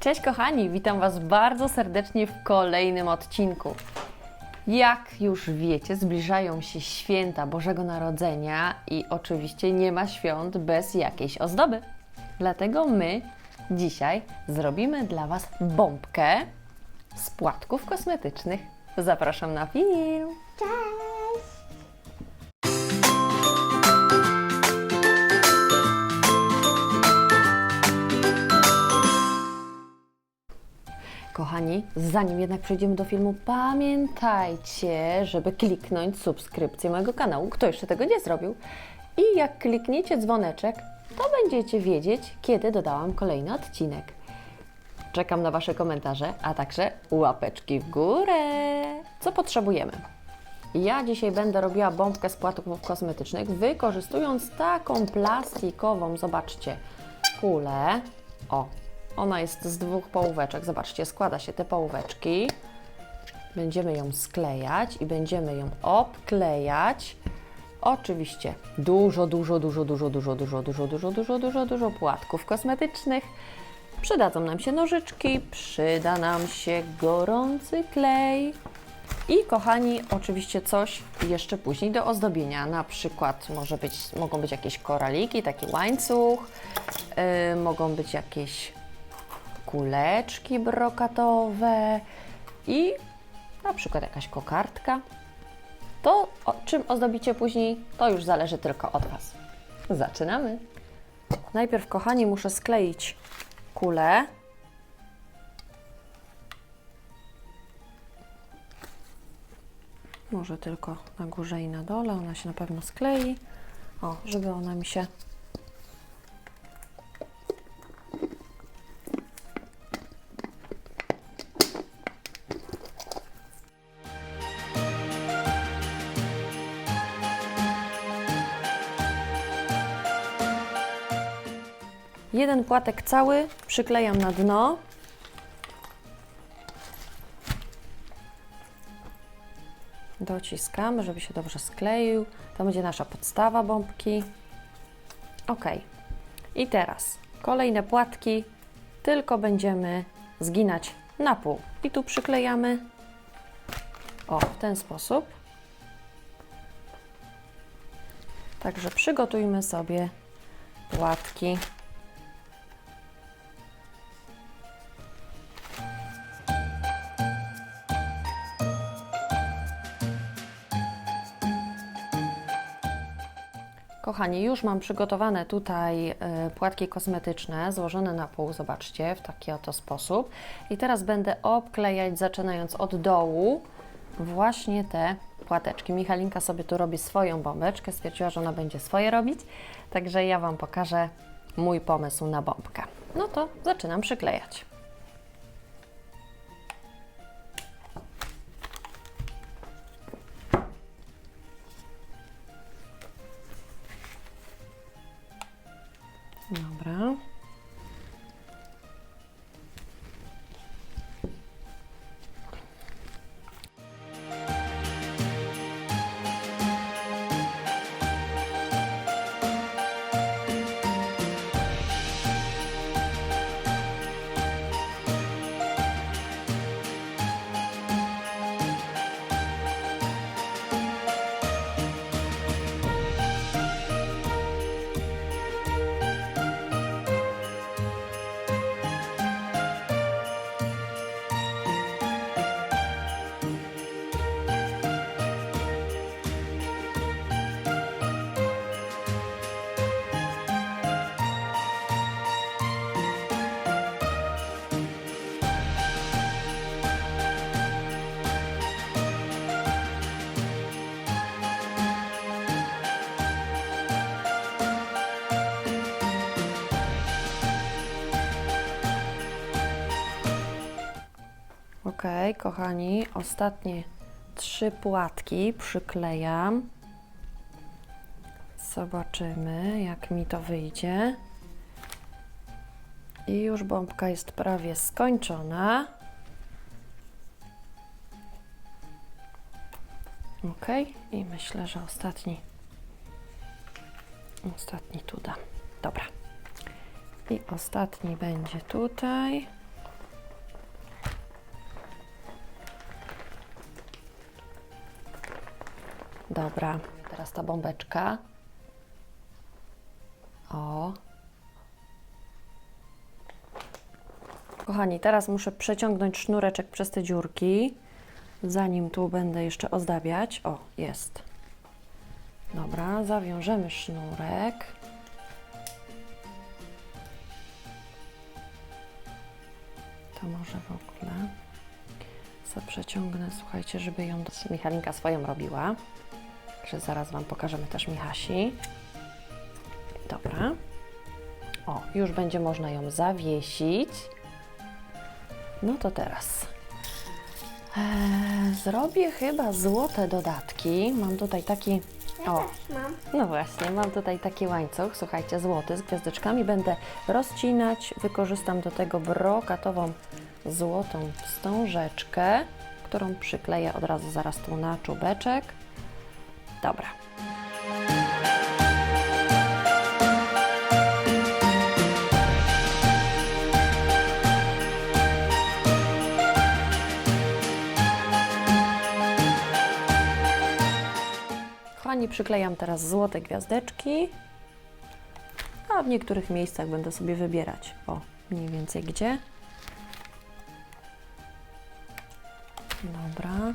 Cześć kochani, witam Was bardzo serdecznie w kolejnym odcinku. Jak już wiecie, zbliżają się święta Bożego Narodzenia i oczywiście nie ma świąt bez jakiejś ozdoby. Dlatego my dzisiaj zrobimy dla Was bombkę z płatków kosmetycznych. Zapraszam na film. Kochani, zanim jednak przejdziemy do filmu, pamiętajcie, żeby kliknąć subskrypcję mojego kanału. Kto jeszcze tego nie zrobił? I jak klikniecie dzwoneczek, to będziecie wiedzieć, kiedy dodałam kolejny odcinek. Czekam na Wasze komentarze, a także łapeczki w górę. Co potrzebujemy? Ja dzisiaj będę robiła bombkę z płatków kosmetycznych, wykorzystując taką plastikową, zobaczcie, kulę. O, ona jest z dwóch połóweczek. Zobaczcie, składa się te połóweczki. Będziemy ją sklejać i będziemy ją obklejać. Oczywiście dużo, dużo, dużo, dużo, dużo, dużo, dużo, dużo, dużo, dużo, dużo płatków kosmetycznych. Przydadzą nam się nożyczki, przyda nam się gorący klej. I kochani, oczywiście coś jeszcze później do ozdobienia. Na przykład może być, mogą być jakieś koraliki, taki łańcuch, yy, mogą być jakieś kuleczki brokatowe i na przykład jakaś kokardka. To, czym ozdobicie później, to już zależy tylko od Was. Zaczynamy. Najpierw, kochani, muszę skleić kulę. Może tylko na górze i na dole, ona się na pewno sklei. O, żeby ona mi się Jeden płatek cały przyklejam na dno. Dociskamy, żeby się dobrze skleił. To będzie nasza podstawa bombki. Ok. I teraz kolejne płatki tylko będziemy zginać na pół. I tu przyklejamy. O, w ten sposób. Także przygotujmy sobie płatki. Kochani, już mam przygotowane tutaj y, płatki kosmetyczne złożone na pół, zobaczcie, w taki oto sposób. I teraz będę obklejać, zaczynając od dołu, właśnie te płateczki. Michalinka sobie tu robi swoją bombeczkę, stwierdziła, że ona będzie swoje robić, także ja Wam pokażę mój pomysł na bombkę. No to zaczynam przyklejać. Ok, kochani, ostatnie trzy płatki przyklejam. Zobaczymy, jak mi to wyjdzie. I już bombka jest prawie skończona. Ok, i myślę, że ostatni, ostatni tu dam. Dobra. I ostatni będzie tutaj. Dobra, teraz ta bombeczka. O. Kochani, teraz muszę przeciągnąć sznureczek przez te dziurki, zanim tu będę jeszcze ozdabiać. O, jest. Dobra, zawiążemy sznurek. To może w ogóle sobie przeciągnę, słuchajcie, żeby ją... Michalinka swoją robiła. Także zaraz Wam pokażemy też Michasi. Dobra. O, już będzie można ją zawiesić. No to teraz eee, zrobię chyba złote dodatki. Mam tutaj taki... Ja O, no właśnie, mam tutaj taki łańcuch, słuchajcie, złoty z gwiazdeczkami. Będę rozcinać, wykorzystam do tego brokatową złotą wstążeczkę, którą przykleję od razu zaraz tu na czubeczek. Dobra. Kochani, przyklejam teraz złote gwiazdeczki, a w niektórych miejscach będę sobie wybierać, o, mniej więcej gdzie. Dobra.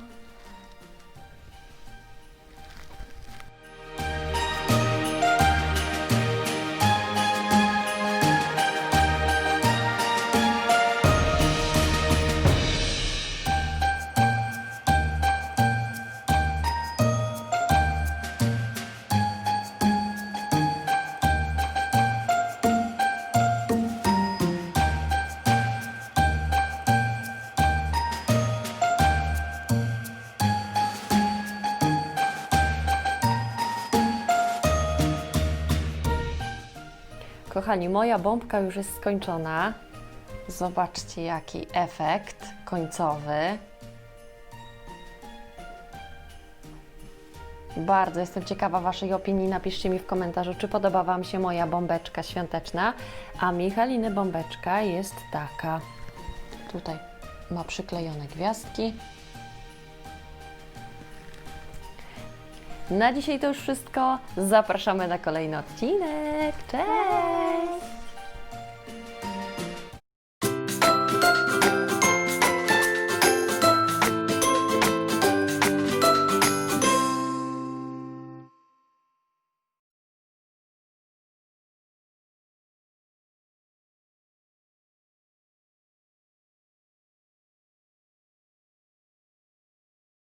Kochani, moja bombka już jest skończona. Zobaczcie, jaki efekt końcowy. Bardzo jestem ciekawa Waszej opinii. Napiszcie mi w komentarzu, czy podoba Wam się moja bombeczka świąteczna. A Michaliny bombeczka jest taka. Tutaj ma przyklejone gwiazdki. Na dzisiaj to już wszystko. Zapraszamy na kolejny odcinek. Cześć!